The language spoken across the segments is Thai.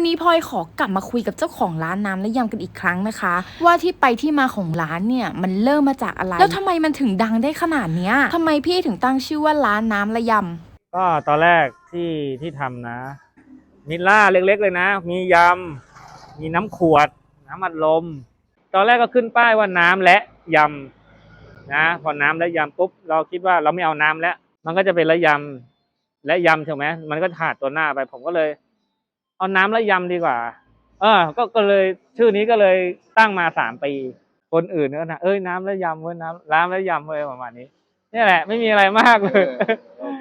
วันนี้พลอยขอกลับมาคุยกับเจ้าของร้านน้ำและยำกันอีกครั้งนะคะ ว่าที่ไปที่มาของร้านเนี่ยมันเริ่มมาจากอะไร แล้วทำไมมันถึงดังได้ขนาดเนี้ยทำไมพี่ถึงตั้งชื่อว่าร้านน้ำและยำก็ตอนแรกที่ที่ทำนะมีล่าเล็กๆเลยนะ มียำ มีน้ำขวด น้ำอัดลม ตอนแรกก็ขึ้นป้ายว่าน้ำและยำนะพอน้ำและยำปุ๊บเราคิดว่าเราไม่เอาน้ำแล้ว มันก็จะเป็นละยำและยำใช่ไหมมันก็ขาดตัวหน้าไปผมก็เลย เอาน้ำและยำดีกว่า เออ ก็ก็เลยชื่อนี้ก็เลยตั้งมาสามปี คนอื่นก็นะเอ้ยน้ำและยำเว้ยน้ำน้ำและยำเว้ยประมาณนี้นี่แหละ ไม่มีอะไรมากเลย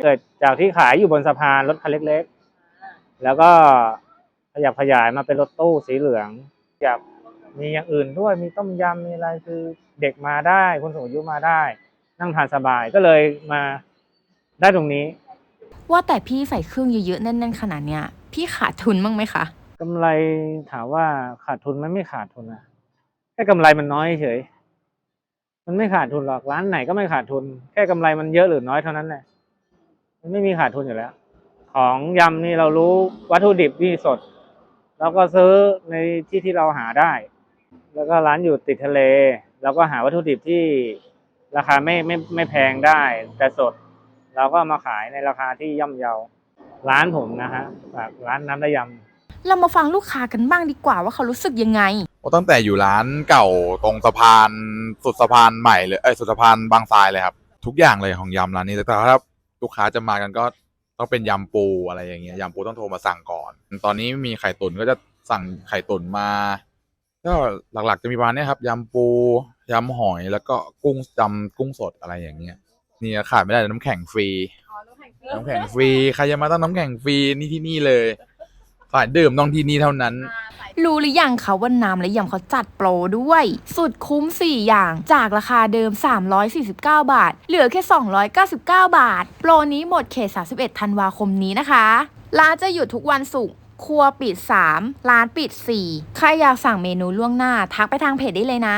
เกิดจากที่ขายอยู่บนสะพานรถคันเล็กๆ แล้วก็ขยับขยายมาเป็นรถตู้สีเหลืองอยากมีอย่างอื่นด้วยมีต้มยำมีอะไรคือเด็กมาได้ คนสูงอายุมาได้ นั่งทานสบายก็เลยมาได้ตรงนี้ ว่าแต่พี่ใส่เครื่องเยอะๆแน่นๆขนาดเนี้ย พี่ขาดทุนบ้างไหมคะกำไรถามว่าขาดทุนไหมันไม่ขาดทุนนะแค่กำไรมันน้อยเฉยมันไม่ขาดทุนหรอกร้านไหนก็ไม่ขาดทุน แค่กำไรมันเยอะหรือน้อยเท่านั้นแหละมันไม่มีขาดทุนอยู่แล้ว ของยำนี่เรารู้วัตถุดิบที่สดเราก็ซื้อในที่ที่เราหาได้ แล้วก็ร้านอยู่ติดทะเลเราก็หาวัตถุดิบที่ราคาไม่ไม่ไม่แพงได้ แต่สด เราก็มาขายในราคาที่ย่อมเยา ร้านผมนะฮะฝากร้านน้ำระยำ เรามาฟังลูกค้ากันบ้างดีกว่าว่าเขารู้สึกยังไง โอ้ตั้งแต่อยู่ร้านเก่าตรงสะพานสุดสะพานใหม่เลยเอ้ยสุดสะพานบางทรายเลยครับ ทุกอย่างเลยของยำร้านนี้แต่ถ้าลูกค้าจะมากันก็ต้องเป็นยำปูอะไรอย่างเงี้ยยำปูต้องโทรมาสั่งก่อน ตอนนี้มีไข่ตุ๋นก็จะสั่งไข่ตุ๋นมา ก็หลักๆจะมีประมาณเนี้ยครับยำปูยำหอยแล้วก็กุ้งจำกุ้งสดอะไรอย่างเงี้ยนี่ขาดไม่ได้เลยน้ำแข็งฟรี น้ำแข็งฟรีใครจะมาต้องน้ำแข็งฟรีนี่ที่นี่เลยขายดื่มต้องที่นี่เท่านั้น รู้หรือยังคะว่าน้ำและยำเขาจัดโปรด้วย สุดคุ้ม 4 อย่างจากราคาเดิม 349 บาท เหลือแค่ 299 บาท โปรนี้หมดเขต 31 ธันวาคมนี้นะคะ ร้านจะหยุดทุกวันศุกร์ครัวปิด 3 ร้านปิด 4 ใครอยากสั่งเมนูล่วงหน้า ทักไปทางเพจได้เลยนะ